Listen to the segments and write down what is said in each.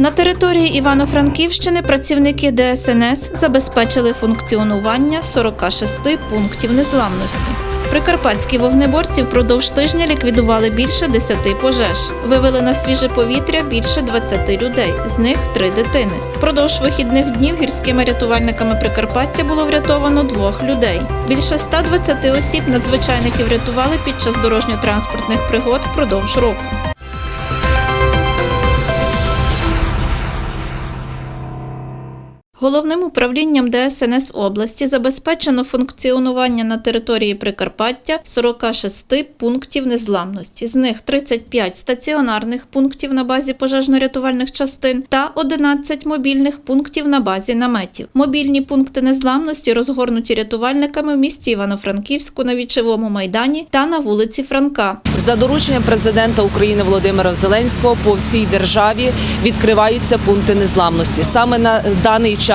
На території Івано-Франківщини працівники ДСНС забезпечили функціонування 46 пунктів незламності. Прикарпатські вогнеборці впродовж тижня ліквідували більше 10 пожеж, вивели на свіже повітря більше 20 людей, з них три дитини. Впродовж вихідних днів гірськими рятувальниками Прикарпаття було врятовано двох людей. Більше 120 осіб надзвичайники врятували під час дорожньо-транспортних пригод впродовж року. Головним управлінням ДСНС області забезпечено функціонування на території Прикарпаття 46 пунктів незламності. З них 35 стаціонарних пунктів на базі пожежно-рятувальних частин та 11 мобільних пунктів на базі наметів. Мобільні пункти незламності розгорнуті рятувальниками в місті Івано-Франківську на вічовому майдані та на вулиці Франка. За дорученням президента України Володимира Зеленського по всій державі відкриваються пункти незламності. Саме на даний час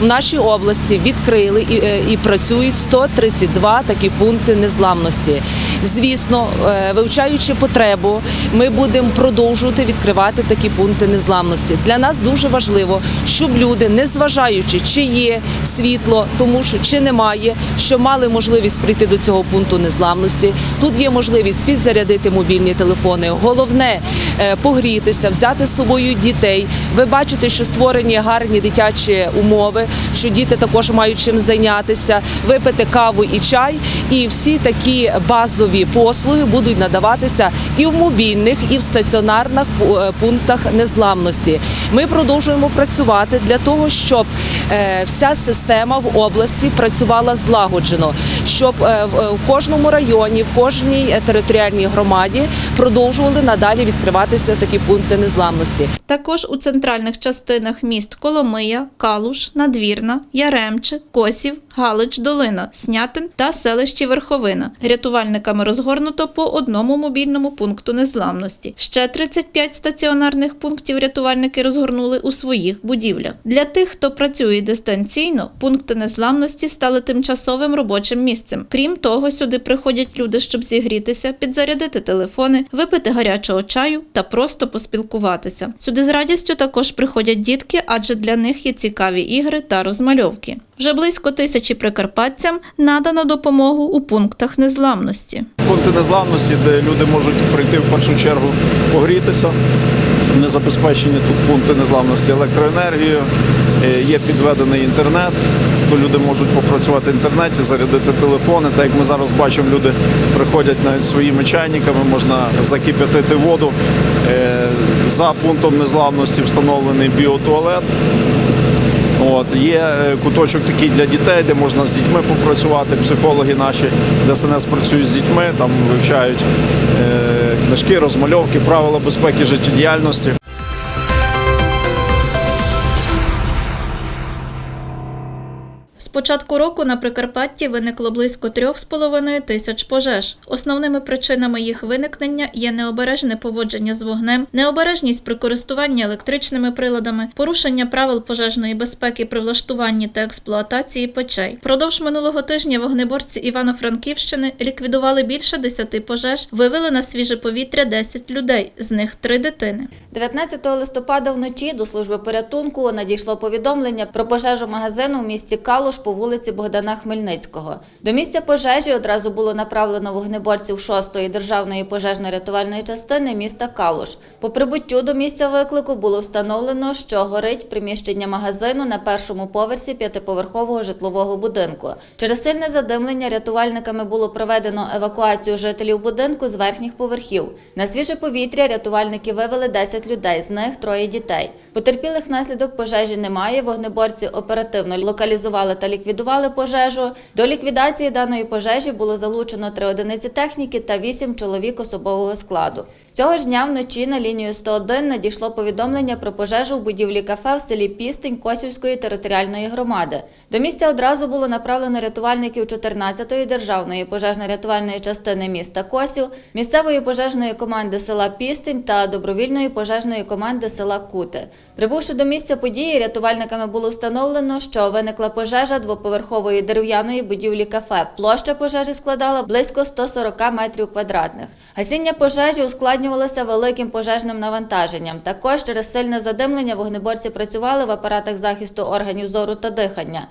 в нашій області відкрили і, е, і працюють 132 такі пункти незламності. Звісно, е, вивчаючи потребу, ми будемо продовжувати відкривати такі пункти незламності. Для нас дуже важливо, щоб люди, незважаючи, чи є світло, тому що чи немає, що мали можливість прийти до цього пункту незламності. Тут є можливість підзарядити мобільні телефони. Головне е, погрітися, взяти з собою дітей. Ви бачите, що створені гарні дитячі умови, що діти також мають чим зайнятися, випити каву і чай. І всі такі базові послуги будуть надаватися і в мобільних, і в стаціонарних е, пунктах незламності. Ми продовжуємо працювати для того, щоб е, вся система в області працювала злагоджено, щоб е, в кожному районі, в кожній територіальній громаді продовжували надалі відкриватися такі пункти незламності. Також у центральних частинах міст Коломия, Калуш, Надвірна, Яремче, Косів, Галич, Долина, Снятин та селищі Верховина. Рятувальниками розгорнуто по одному мобільному пункту незламності. Ще 35 стаціонарних пунктів рятувальники розгорнули у своїх будівлях. Для тих, хто працює дистанційно, пункти незламності стали тимчасовим робочим місцем. Крім того, сюди приходять люди, щоб зігрітися, підзарядити телефони, випити гарячого чаю та просто поспілкуватися. Сюди з радістю також приходять дітки, адже для них є цікаві ігри та розмальовки. Вже близько тисячі прикарпатцям надано допомогу у пунктах незламності. Пункти незламності, де люди можуть прийти в першу чергу погрітися. Не забезпечені тут пункти незламності електроенергією, е, є підведений інтернет, то люди можуть попрацювати в інтернеті, зарядити телефони. Так як ми зараз бачимо, люди приходять навіть своїми чайниками, можна закип'ятити воду. Е, За пунктом незламності встановлений біотуалет. От, є е, куточок такий для дітей, де можна з дітьми попрацювати. Психологи наші ДСНС працюють з дітьми, там вивчають е, книжки, розмальовки, правила безпеки життєдіяльності. Початку року на Прикарпатті виникло близько 3,5 тисяч пожеж. Основними причинами їх виникнення є необережне поводження з вогнем, необережність при користуванні електричними приладами, порушення правил пожежної безпеки при влаштуванні та експлуатації печей. Продовж минулого тижня вогнеборці Івано-Франківщини ліквідували більше 10 пожеж, вивели на свіже повітря 10 людей, з них 3 дитини. 19 листопада вночі до служби порятунку надійшло повідомлення про пожежу магазину в місті Калуш по вулиці Богдана Хмельницького. До місця пожежі одразу було направлено вогнеборців 6-ї державної пожежно-рятувальної частини міста Калуш. По прибуттю до місця виклику було встановлено, що горить приміщення магазину на першому поверсі п'ятиповерхового житлового будинку. Через сильне задимлення рятувальниками було проведено евакуацію жителів будинку з верхніх поверхів. На свіже повітря рятувальники вивели 10 людей, з них троє дітей. Потерпілих внаслідок пожежі немає. Вогнеборці оперативно локалізували та ліквідували пожежу. До ліквідації даної пожежі було залучено три одиниці техніки та вісім чоловік особового складу. Цього ж дня вночі на лінію 101 надійшло повідомлення про пожежу в будівлі кафе в селі Пістень Косівської територіальної громади. До місця одразу було направлено рятувальників 14-ї державної пожежно-рятувальної частини міста Косів, місцевої пожежної команди села Пістень та добровільної пожежної команди села Кути. Прибувши до місця події, рятувальниками було встановлено, що виникла пожежа двоповерхової дерев'яної будівлі кафе. Площа пожежі складала близько 140 метрів квадратних. Гасіння пожежі ускладнювалося великим пожежним навантаженням. Також через сильне задимлення вогнеборці працювали в апаратах захисту органів зору та дихання.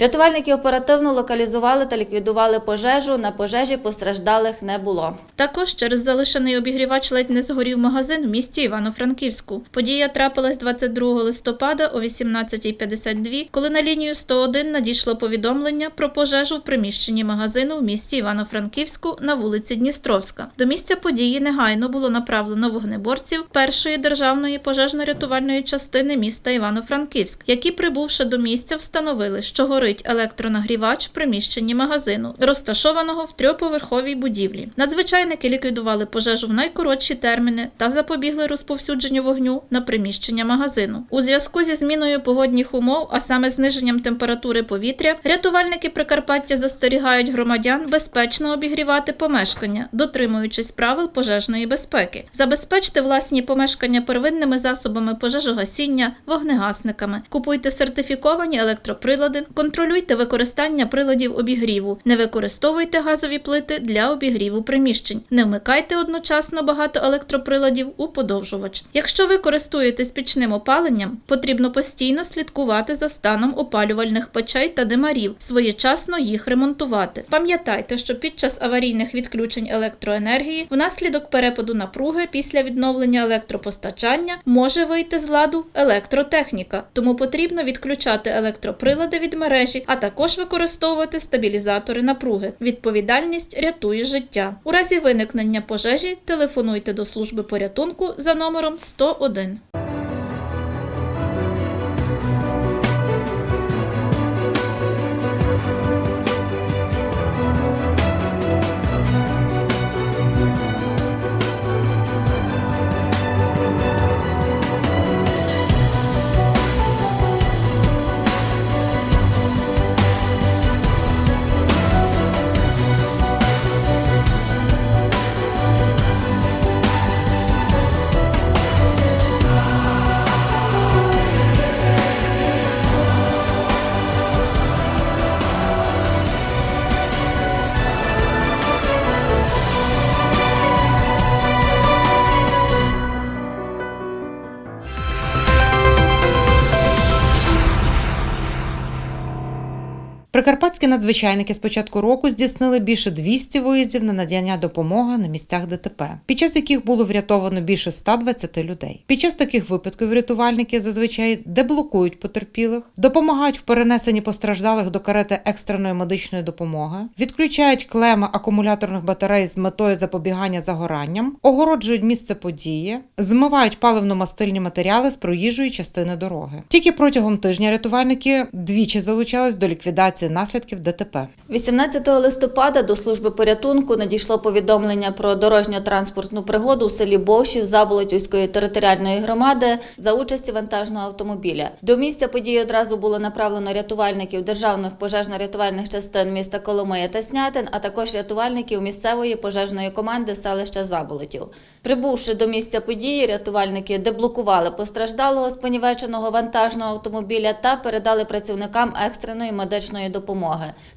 Рятувальники оперативно локалізували та ліквідували пожежу. На пожежі постраждалих не було. Також через залишений обігрівач ледь не згорів магазин в місті Івано-Франківську. Подія трапилась 22 листопада о 18.52, коли на лінію 101 надійшло повідомлення про пожежу в приміщенні магазину в місті Івано-Франківську на вулиці Дністровська. До місця події негайно було направлено вогнеборців першої державної пожежно-рятувальної частини міста Івано-Франківськ, які, прибувши до місця, встановили, що горить електронагрівач в приміщенні магазину, розташованого в трьохповерховій будівлі. Надзвичайники ліквідували пожежу в найкоротші терміни та запобігли розповсюдженню вогню на приміщення магазину. У зв'язку зі зміною погодних умов, а саме зниженням температури повітря, рятувальники Прикарпаття застерігають громадян безпечно обігрівати помешкання, дотримуючись правил пожежної безпеки. Забезпечте власні помешкання первинними засобами пожежогасіння, вогнегасниками. Купуйте сертифіковані електроприлади, контролюйте використання приладів обігріву, не використовуйте газові плити для обігріву приміщень, не вмикайте одночасно багато електроприладів у подовжувач. Якщо ви користуєтесь пічним опаленням, потрібно постійно слідкувати за станом опалювальних печей та димарів, своєчасно їх ремонтувати. Пам'ятайте, що під час аварійних відключень електроенергії внаслідок перепаду напруги після відновлення електропостачання може вийти з ладу електротехніка, тому потрібно відключати електроприлади від мережі, а також використовувати стабілізатори напруги. Відповідальність рятує життя. У разі виникнення пожежі телефонуйте до служби порятунку за номером 101. Прикарпатські надзвичайники з початку року здійснили більше 200 виїздів на надання допомоги на місцях ДТП, під час яких було врятовано більше 120 людей. Під час таких випадків рятувальники зазвичай деблокують потерпілих, допомагають в перенесенні постраждалих до карети екстреної медичної допомоги, відключають клеми акумуляторних батарей з метою запобігання загоранням, огороджують місце події, змивають паливно-мастильні матеріали з проїжджої частини дороги. Тільки протягом тижня рятувальники двічі залучались до ліквідації наслідків ДТП. 18 листопада до служби порятунку надійшло повідомлення про дорожньо-транспортну пригоду у селі Бовшів Заболотівської територіальної громади за участі вантажного автомобіля. До місця події одразу було направлено рятувальників державних пожежно-рятувальних частин міста Коломия та Снятин, а також рятувальників місцевої пожежної команди селища Заболотів. Прибувши до місця події, рятувальники деблокували постраждалого з понівеченого вантажного автомобіля та передали працівникам екстреної медичної допомоги.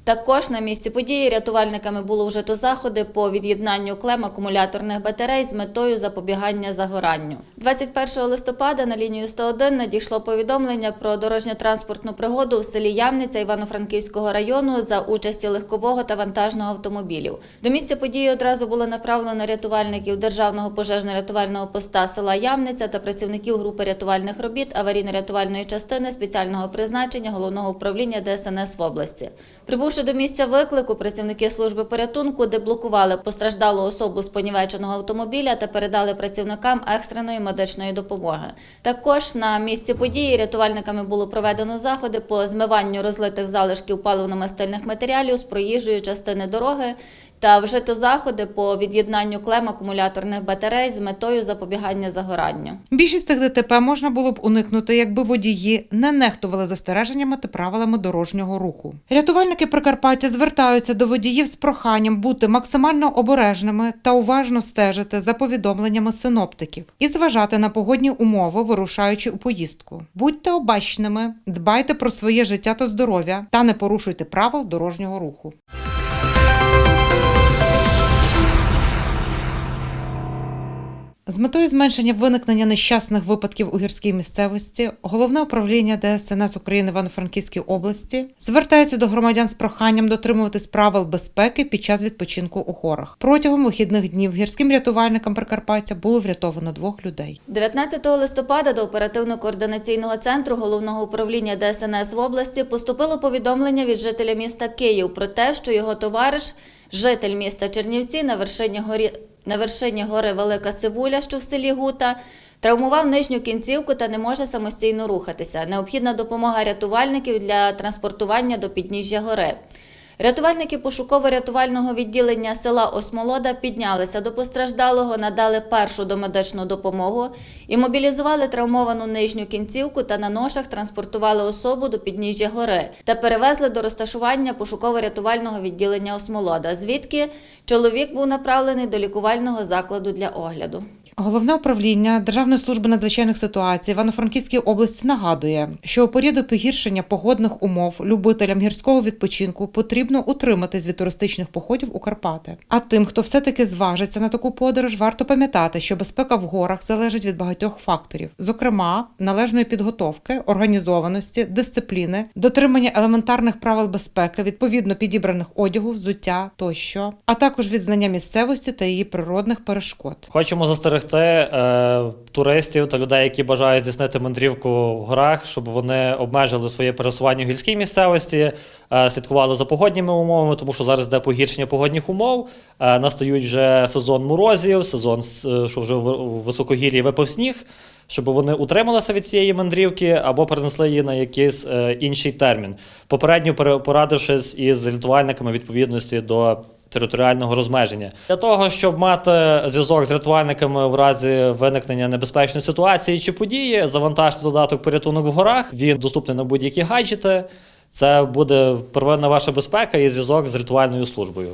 Також на місці події рятувальниками було вжито заходи по від'єднанню клем акумуляторних батарей з метою запобігання загоранню. 21 листопада на лінію 101 надійшло повідомлення про дорожньо-транспортну пригоду в селі Ямниця Івано-Франківського району за участі легкового та вантажного автомобілів. До місця події одразу було направлено рятувальників державного пожежно-рятувального поста села Ямниця та працівників групи рятувальних робіт аварійно-рятувальної частини спеціального призначення головного управління ДСНС в області. Прибувши до місця виклику, працівники служби порятунку деблокували постраждалу особу з понівеченого автомобіля та передали працівникам екстреної медичної допомоги. Також на місці події рятувальниками було проведено заходи по змиванню розлитих залишків паливно-мастильних матеріалів з проїжджої частини дороги та вжито заходи по від'єднанню клем акумуляторних батарей з метою запобігання загоранню. Більшість цих ДТП можна було б уникнути, якби водії не нехтували застереженнями та правилами дорожнього руху. Рятувальники Прикарпаття звертаються до водіїв з проханням бути максимально обережними та уважно стежити за повідомленнями синоптиків і зважати на погодні умови, вирушаючи у поїздку. Будьте обачними, дбайте про своє життя та здоров'я та не порушуйте правил дорожнього руху. З метою зменшення виникнення нещасних випадків у гірській місцевості головне управління ДСНС України в Івано-Франківській області звертається до громадян з проханням дотримуватись правил безпеки під час відпочинку у горах. Протягом вихідних днів гірським рятувальникам Прикарпаття було врятовано двох людей. 19 листопада до оперативно-координаційного центру головного управління ДСНС в області поступило повідомлення від жителя міста Київ про те, що його товариш, житель міста Чернівці на вершині горі на вершині гори Велика Сивуля, що в селі Гута, травмував нижню кінцівку та не може самостійно рухатися. Необхідна допомога рятувальників для транспортування до підніжжя гори. Рятувальники пошуково-рятувального відділення села Осмолода піднялися до постраждалого, надали першу домедичну допомогу і мобілізували травмовану нижню кінцівку та на ношах транспортували особу до підніжжя гори та перевезли до розташування пошуково-рятувального відділення Осмолода, звідки чоловік був направлений до лікувального закладу для огляду. Головне управління Державної служби надзвичайних ситуацій Івано-Франківській області нагадує, що у періоди погіршення погодних умов любителям гірського відпочинку потрібно утриматись від туристичних походів у Карпати. А тим, хто все-таки зважиться на таку подорож, варто пам'ятати, що безпека в горах залежить від багатьох факторів, зокрема належної підготовки, організованості, дисципліни, дотримання елементарних правил безпеки, відповідно підібраних одягу, взуття тощо, а також від знання місцевості та її природних перешкод. Хочемо застерегти е, туристів та людей, які бажають здійснити мандрівку в горах, щоб вони обмежили своє пересування в гірській місцевості, е, слідкували за погодніми умовами, тому що зараз йде погіршення погодних умов. Е, настають вже сезон морозів, сезон, е, що вже в високогір'ї випав сніг. Щоб вони утрималися від цієї мандрівки або перенесли її на якийсь е, інший термін, попередньо пере- порадившись із рятувальниками відповідності до територіального розмеження. Для того, щоб мати зв'язок з рятувальниками в разі виникнення небезпечної ситуації чи події, завантажте додаток порятунок в горах. Він доступний на будь-які гаджети. Це буде первинна ваша безпека і зв'язок з рятувальною службою.